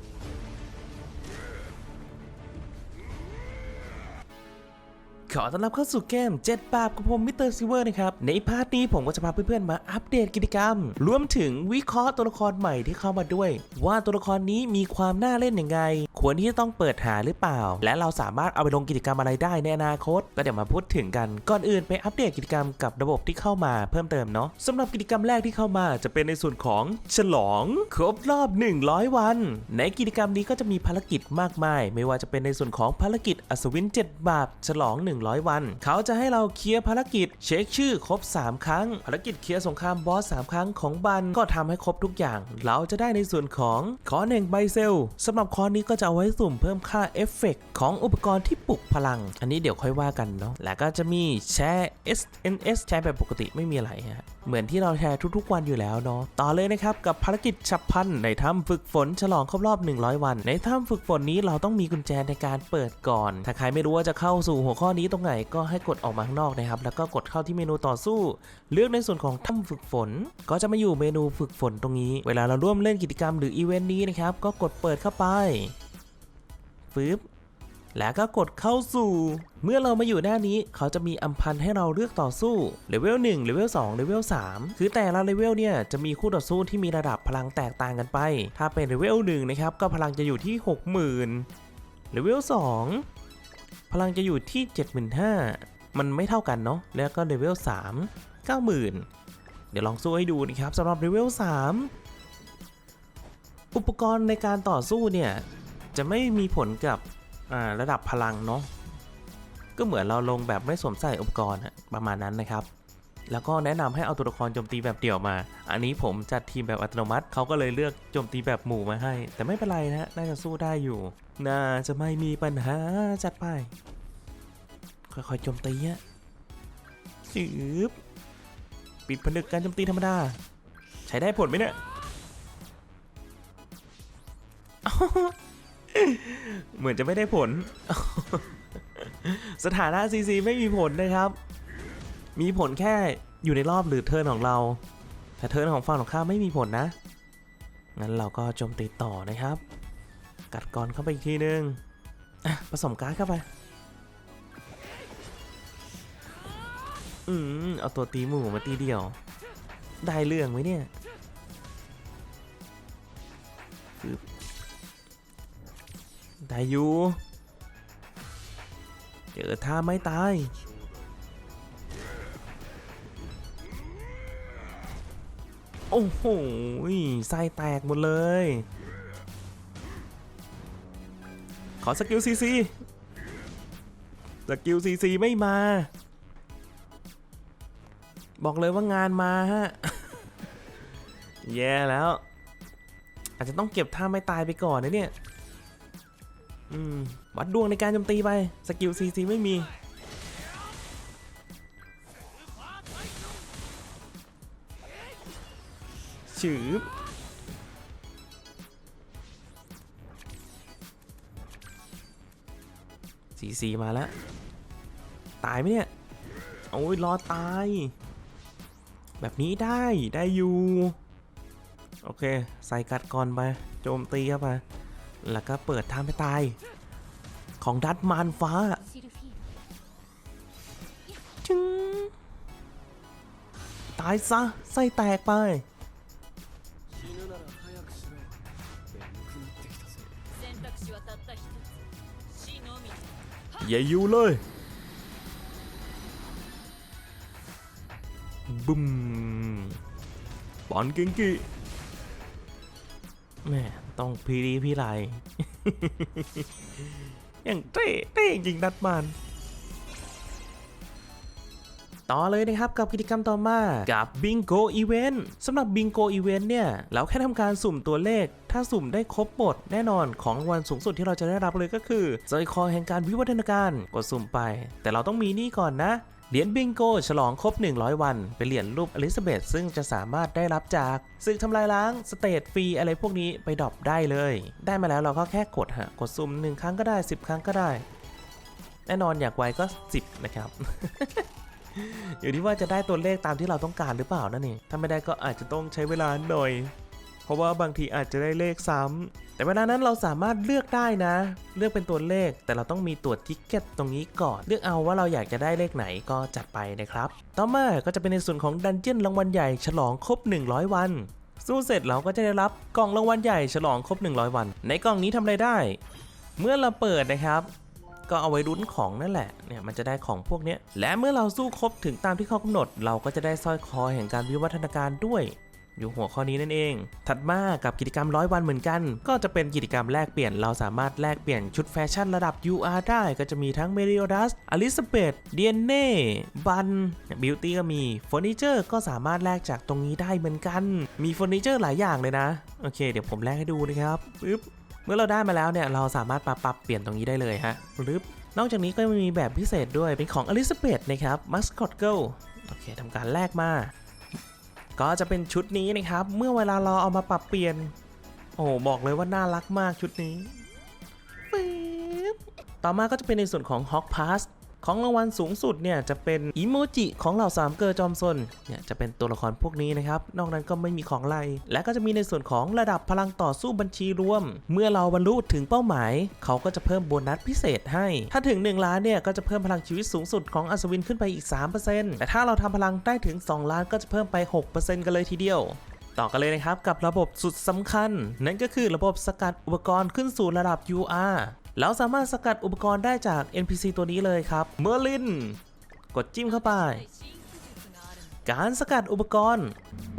sure. ขอต้อนรับเข้าสู่เกมเจ็ดบาปกับผมมิสเตอร์ซิเวอร์นะครับ ในพาร์ทนี้ผมก็จะพาเพื่อนๆมาอัปเดตกิจกรรม รวมถึงวิเคราะห์ตัวละครใหม่ที่เข้ามาด้วย ว่าตัวละครนี้มีความน่าเล่นยังไง ควรที่จะต้องเปิดหาหรือเปล่า และเราสามารถเอาไปลงกิจกรรมอะไรได้ในอนาคต ก็เดี๋ยวมาพูดถึงกันก่อนอื่นไปอัปเดตกิจกรรมกับระบบที่เข้ามาเพิ่มเติมเนาะสำหรับกิจกรรมแรกที่เข้ามาจะเป็นในส่วนของฉลองครบรอบ 100 วัน ในกิจกรรมนี้ก็จะมีภารกิจมากมาย ไม่ว่าจะเป็นในส่วนของภารกิจอัศวิน 7 บาปฉลอง100 วัน เขาจะให้เราเคลียร์ภารกิจ เช็คชื่อครบ 3 ครั้ง ภารกิจเคลียร์สงครามบอส 3 ครั้งของบันก็ทำให้ครบทุกอย่าง เราจะได้ในส่วนของคอนแห่งใบเซลสำหรับคอนนี้ก็จะเอาไว้สุ่มเพิ่มค่าเอฟเฟกต์ของอุปกรณ์ที่ปลุกพลัง อันนี้เดี๋ยวค่อยว่ากันเนาะและก็จะมีแชร์ SNS แชร์แบบปกติไม่มีอะไรฮะเหมือนที่เราแชร์ทุกๆวันอยู่แล้วเนาะต่อเลยนะครับกับภารกิจฉับพลันในถ้ำฝึกฝนฉลองครบรอบ 100 วัน ในถ้ำฝึกฝนนี้เราต้องมีกุญแจในการเปิดก่อน ถ้าใครไม่รู้ว่าจะเข้าสู่หัวข้อนี้ตรงไหนก็ให้กดออกมาข้างนอกนะครับ แล้วก็กดเข้าที่เมนูต่อสู้ เลือกในส่วนของถ้ำฝึกฝน ก็จะมาอยู่เมนูฝึกฝนตรงนี้ เวลาเราร่วมเล่นกิจกรรมหรืออีเวนต์นี้นะครับ ก็กดเปิดเข้าไปฟืบแล้วก็กดเข้าสู่ เมื่อเรามาอยู่หน้านี้เขาจะมีอัมพันธ์ให้เราเลือกต่อสู้เลเวล1เลเวล2เลเวล3คือแต่ละเลเวลเนี่ยจะมีคู่ต่อสู้ที่มีระดับพลังแตกต่างกันไป ถ้าเป็นเลเวล1นะครับก็พลังจะอยู่ที่ 60,000เลเวล2 พลังจะอยู่ที่ 75,000 มันไม่เท่ากันเนาะ แล้วก็เลเวล3 90,000 เดี๋ยวลองสู้ให้ดูนะครับสำหรับเลเวล3อุปกรณ์ในการต่อสู้เนี่ย จะไม่มีผลกับระดับพลังเนาะ ก็เหมือนเราลงแบบไม่สวมใส่อุปกรณ์ประมาณนั้นนะครับ แล้วก็แนะนำให้เอาตัวละครโจมตีแบบเดี่ยวมา อันนี้ผมจัดทีมแบบอัตโนมัติเขาก็เลยเลือกโจมตีแบบหมู่มาให้ แต่ไม่เป็นไรนะน่าจะสู้ได้อยู่ น่าจะไม่มีปัญหาจัดไป ค่อยๆโจมตีอะสืบปิดผนึกการโจมตีธรรมดา ใช้ได้ผลไหมเนี่ยเหมือนจะไม่ได้ผล สถานะ CC ไม่มีผลนะครับ มีผลแค่อยู่ในรอบหรือเทิร์นของเรา แต่เทิร์นของฝั่งของข้าไม่มีผลนะ งั้นเราก็โจมตีต่อนะครับ กัดกรเข้าไปอีกทีนึงอะผสมการ์ดเข้าไป อืม เอาตัวตีหมู่มาตีเดียว ได้เรื่องไหมเนี่ยได้อยู่ เจอท่าไม่ตาย โอ้โหไส้แตกหมดเลย ขอสกิลซีซีสกิลซีซีไม่มา บอกเลยว่างานมาฮะ แย่แล้ว อาจจะต้องเก็บท่าไม่ตายไปก่อนนะเนี่ย อืม วัดดวงในการโจมตีไป สกิลซีซีไม่มี ฉืบสีสีมาแล้ว ตายไหมเนี่ย โอ้ยรอตาย แบบนี้ได้ได้อยู่ โอเค ใส่กัดก่อนไป โจมตีเข้าไป แล้วก็เปิดทางไปตาย ของดัตมานฟ้าจึงตายซะ ไส้แตกไป อย่าอยู่เลยบึ้มปอนเก่งกิแม่ต้องพีรีพี่ไรอย่างเต้เต้จริงดัดมัน ต่อเลยนะครับกับกิจกรรมต่อมากับ Bingo Event สำหรับ Bingo Event เนี่ย เราแค่ทำการสุ่มตัวเลข ถ้าสุ่มได้ครบหมดแน่นอนของรางวัลสูงสุดที่เราจะได้รับเลยก็คือสร้อยคอแห่งการวิวัฒนาการกดสุ่มไป แต่เราต้องมีนี่ก่อนนะเหรียญบิงโกฉลองครบ 100 วัน เป็นเหรียญรูปอลิซาเบธซึ่งจะสามารถได้รับจากศึกทำลายล้าง สเตทฟรีอะไรพวกนี้ไปดรอปได้เลย ได้มาแล้วเราก็แค่กดฮะกดสุ่ม1ครั้งก็ได้ 10 ครั้งก็ได้ แน่นอนอยากไวก็ 10 นะครับ อยู่ที่ว่าจะได้ตัวเลขตามที่เราต้องการหรือเปล่านั่นเองถ้าไม่ได้ก็อาจจะต้องใช้เวลาหน่อย เพราะว่าบางทีอาจจะได้เลขซ้ำแต่เวลานั้นเราสามารถเลือกได้นะ เลือกเป็นตัวเลข แต่เราต้องมีตัวทิกเก็ตตรงนี้ก่อน เลือกเอาว่าเราอยากจะได้เลขไหนก็จัดไปนะครับ ต่อมาก็จะเป็นในส่วนของดันเจี้ยนรางวัลใหญ่ฉลองครบ 100 วันสู้เสร็จเราก็จะได้รับกล่องรางวัลใหญ่ฉลองครบ 100 วัน ในกล่องนี้ทำอะไรได้ เมื่อเราเปิดนะครับ ก็เอาไว้รุ้นของนั่นแหละเนี่ยมันจะได้ของพวกนี้และเมื่อเราสู้ครบถึงตามที่เขากำหนด เราก็จะได้สร้อยคอแห่งการวิวัฒนาการด้วย อยู่หัวข้อนี้นั่นเอง ถัดมากับกิจกรรมร้อยวันเหมือนกัน ก็จะเป็นกิจกรรมแลกเปลี่ยนเราสามารถแลกเปลี่ยนชุดแฟชั่นระดับ UR ได้ก็จะมีทั้งเมริโอดัสอลิซาเบธเดียนเน่บันบิวตี้ก็มีเฟอร์นิเจอร์ก็สามารถแลกจากตรงนี้ได้เหมือนกัน มีเฟอร์นิเจอร์หลายอย่างเลยนะโอเค เดี๋ยวผมแลกให้ดูนะครับปึ๊บ มื่อเราได้มาแล้วเนี่ยเราสามารถปรับปรับเปลี่ยนตรงนี้ได้เลยฮะรึบนอกจากนี้ก็ยังมีแบบพิเศษด้วยเป็นของอลิซาเบธนะครับมัสคอตเกิลโอเคทำการแลกมา ก็จะเป็นชุดนี้นะครับ เมื่อเวลาเราเอามาปรับเปลี่ยน โอ้บอกเลยว่าน่ารักมากชุดนี้ต่อมาก็จะเป็นในส่วนของฮอกพาส ของรางวัลสูงสุดเนี่ยจะเป็นอิโมจิของเหล่าสามเกอร์จอมซนเนี่ยจะเป็นตัวละครพวกนี้นะครับ นอกนั้นก็ไม่มีของอะไร และก็จะมีในส่วนของระดับพลังต่อสู้บัญชีรวม เมื่อเราบรรลุถึงเป้าหมาย เขาก็จะเพิ่มโบนัสพิเศษให้ ถ้าถึง 1 ล้านเนี่ยก็จะเพิ่มพลังชีวิตสูงสุดของอัศวินขึ้นไปอีก 3%แต่ถ้าเราทำพลังได้ถึง 2 ล้านก็จะเพิ่มไป 6%กันเลยทีเดียวต่อกันเลยนะครับกับระบบสุดสำคัญ นั่นก็คือระบบสกัดอุปกรณ์ขึ้นสู่ระดับ UR เราสามารถสกัดอุปกรณ์ได้จาก NPC ตัวนี้เลยครับ เมอร์ลิน กดจิ้มเข้าไป การสกัดอุปกรณ์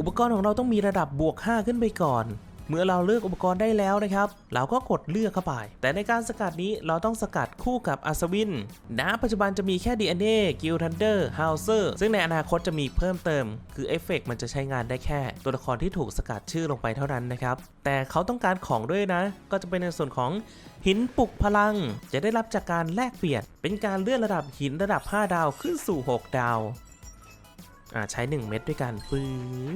อุปกรณ์ของเราต้องมีระดับบวก 5 ขึ้นไปก่อน เมื่อเราเลือกอุปกรณ์ได้แล้วนะครับ เราก็กดเลือกเข้าไป แต่ในการสกัดนี้เราต้องสกัดคู่กับอัศวิน ณ ปัจจุบันจะมีแค่ DNA กิลทันเดอร์ฮาวเซอร์ซึ่งในอนาคตจะมีเพิ่มเติม คือเอฟเฟกต์มันจะใช้งานได้แค่ ตัวละครที่ถูกสกัดชื่อลงไปเท่านั้นนะครับ แต่เขาต้องการของด้วยนะ ก็จะเป็นในส่วนของหินปลุกพลัง จะได้รับจากการแลกเปลี่ยน เป็นการเลื่อนระดับหินระดับ 5 ดาวขึ้นสู่ 6 ดาว อ่าใช้ 1 เม็ดด้วยกันปื๊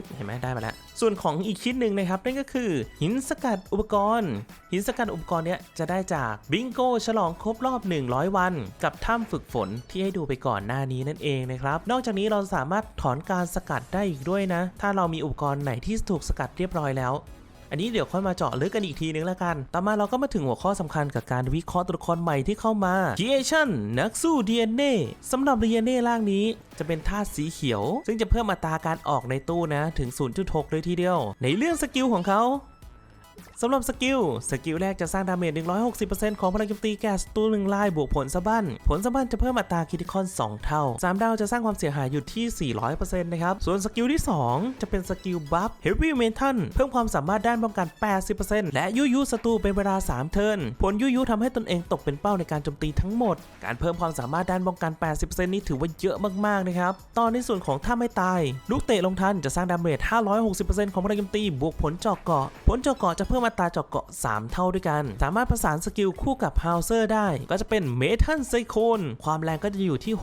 บเห็นไหมได้มาแล้ว ส่วนของอีกชิ้นหนึ่งนะครับนั่นก็คือหินสกัดอุปกรณ์ หินสกัดอุปกรณ์เนี้ยจะได้จากบิงโกฉลองครบรอบ 100 วัน กับถ้ำฝึกฝนที่ให้ดูไปก่อนหน้านี้นั่นเองนะครับ นอกจากนี้เราสามารถถอนการสกัดได้อีกด้วยนะ ถ้าเรามีอุปกรณ์ไหนที่ถูกสกัดเรียบร้อยแล้ว อันนี้เดี๋ยวค่อยมาเจาะลึกกันอีกทีนึงแล้วกัน ต่อมาเราก็มาถึงหัวข้อสำคัญกับการวิเคราะห์ตัวละครใหม่ที่เข้ามา Creation นักสู้ DNA สำหรับ DNA ร่างนี้จะเป็นธาตุสีเขียว ซึ่งจะเพิ่มอัตราการออกในตู้นะถึง 0.6 เลยทีเดียว ในเรื่องสกิลของเขา สำหรับสกิล สกิลแรกจะสร้างดาเมจ 160%ของพลังโจมตีแก่ศัตรูหนึ่งลายบวกผลสะบั้น ผลสะบั้นจะเพิ่มอัตราคิติคอน 2 เท่า 3 ดาวจะสร้างความเสียหายอยู่ที่ 400%นะครับ ส่วนสกิลที่ 2 จะเป็นสกิลบัฟ Heavy Metal เพิ่มความสามารถด้านป้องกัน 80%และยุยุศัตรูเป็นเวลา 3 เทิร์น ผลยุยุทำให้ตนเองตกเป็นเป้าในการโจมตีทั้งหมด การเพิ่มความสามารถด้านป้องกัน 80%นี้ถือว่าเยอะมากๆนะครับ ตอนในส่วนของถ้าไม่ตาย ลูกเตะลงทันจะสร้างดาเมจ 560%ของพลังโจมตีบวกผลจาะเกาะ ผลจาะเกาะจะเพิ่มอัตราเจาะเกาะ 3 เท่าด้วยกัน สามารถประสานสกิลคู่กับฮาวเซอร์ได้ ก็จะเป็นเมทัลไซโคนความแรงก็จะอยู่ที่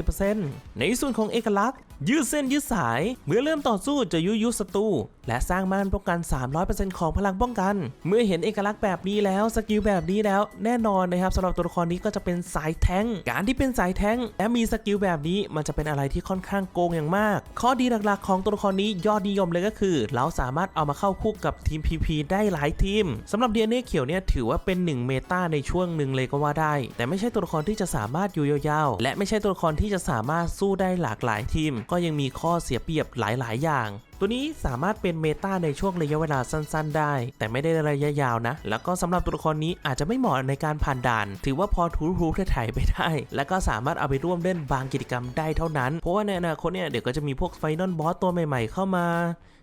640%ในส่วนของเอกลักษณ์ยืดเส้นยืดสาย เมื่อเริ่มต่อสู้จะยุยุศัตรู และสร้างม่านป้องกัน 300%ของพลังป้องกัน เมื่อเห็นเอกลักษณ์แบบนี้แล้วสกิลแบบนี้แล้ว แน่นอนนะครับสำหรับตัวละครนี้ก็จะเป็นสายแทงการที่เป็นสายแทงและมีสกิลแบบนี้มันจะเป็นอะไรที่ค่อนข้างโกงอย่างมาก ข้อดีหลักๆ ของตัวละครนี้ยอดนิยมเลยก็คือ เราสามารถเอามาเข้าคู่กับทีม PP ได้หลายทีมสำหรับเดียเน่เขียวเนี่ยถือว่าเป็นหนึ่งเมตาในช่วงหนึ่งเลยก็ว่าได้ แต่ไม่ใช่ตัวละครที่จะสามารถอยู่ยาวๆและไม่ใช่ตัวละครที่จะสามารถสู้ได้หลากหลายทีม ก็ยังมีข้อเสียเปรียบหลายๆ อย่างตัวนี้สามารถเป็นเมตาในช่วงระยะเวลาสั้น ๆ ได้ แต่ไม่ได้ระยะยาวนะ แล้วก็สำหรับตัวละครนี้อาจจะไม่เหมาะในการผ่านด่าน ถือว่าพอทูรูถ่ายไปได้ แล้วก็สามารถเอาไปร่วมเล่นบางกิจกรรมได้เท่านั้น เพราะว่าในอนาคตเนี่ยเดี๋ยวก็จะมีพวกไฟนอลบอสตัวใหม่ ๆ เข้ามา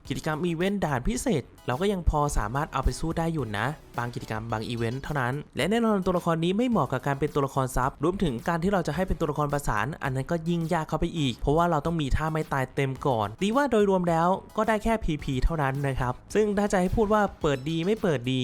กิจกรรมอีเวนต์ด่านพิเศษ เราก็ยังพอสามารถเอาไปสู้ได้อยู่นะ บางกิจกรรมบางอีเวนต์เท่านั้น และแน่นอนตัวละครนี้ไม่เหมาะกับการเป็นตัวละครซับรวมถึงการที่เราจะให้เป็นตัวละครประสาน อันนั้นก็ยิ่งยากเข้าไปอีก เพราะว่าเราต้องมีท่าไม่ตายเต็มก่อนดีว่าโดยรวมแล้วก็ได้แค่ PP เท่านั้นนะครับซึ่งถ้าจะให้พูดว่าเปิดดีไม่เปิดดี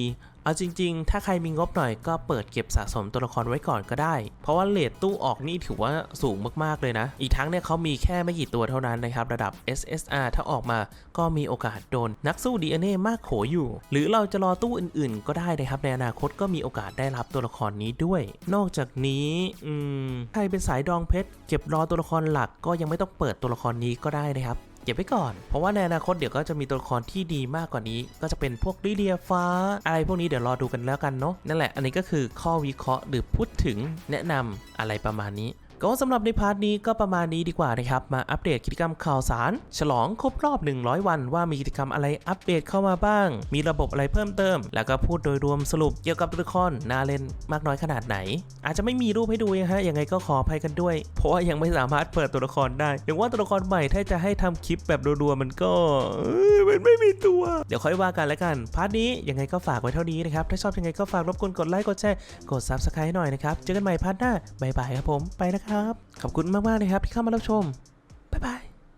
เอาจริงๆ ถ้าใครมีงบหน่อยก็เปิดเก็บสะสมตัวละครไว้ก่อนก็ได้ เพราะว่าเลทตู้ออกนี่ถือว่าสูงมากๆเลยนะ อีกทั้งเนี่ยเขามีแค่ไม่กี่ตัวเท่านั้นนะครับ ระดับ SSR ถ้าออกมาก็มีโอกาสโดนนักสู้ DNA มากโขอยู่ หรือเราจะรอตู้อื่นๆ ก็ได้นะครับ ในอนาคตก็มีโอกาสได้รับตัวละครนี้ด้วย นอกจากนี้อืมใครเป็นสายดองเพชรเก็บรอตัวละครหลักก็ยังไม่ต้องเปิดตัวละครนี้ก็ได้นะครับ ก็บไว้ก่อน เพราะว่าในอนาคตเดี๋ยวก็จะมีตัวละครที่ดีมากกว่านี้ ก็จะเป็นพวกลิเดียฟ้า อะไรพวกนี้เดี๋ยวรอดูกันแล้วกันเนาะนั่นแหละอันนี้ก็คือข้อวิเคราะห์หรือพูดถึงแนะนำอะไรประมาณนี้ ก็สำหรับในพาร์ทนี้ก็ประมาณนี้ดีกว่านะครับ มาอัปเดตกิจกรรมข่าวสาร ฉลองครบรอบ 100 วัน ว่ามีกิจกรรมอะไรอัปเดตเข้ามาบ้าง มีระบบอะไรเพิ่มเติม แล้วก็พูดโดยรวมสรุปเกี่ยวกับตัวละครน่าเล่นมากน้อยขนาดไหน อาจจะไม่มีรูปให้ดูนะฮะยังไงก็ขออภัยกันด้วย เพราะว่ายังไม่สามารถเปิดตัวละครได้อย่างว่าตัวละครใหม่ถ้าจะให้ทำคลิปแบบรัวๆมันก็เอ้ยมันไม่มีตัว เดี๋ยวค่อยว่ากันแล้วกันพาร์ทนี้ยังไงก็ฝากไว้เท่านี้นะครับถ้าชอบยังไงก็ฝากรบกวนกดไลค์กดแชร์กด subscribe หน่อยนะครับเจอกันใหม่พาร์ทหน้าบายบายครับผมไปนะครับครับ ขอบคุณมากๆเลยครับที่เข้ามารับชม บ๊ายบาย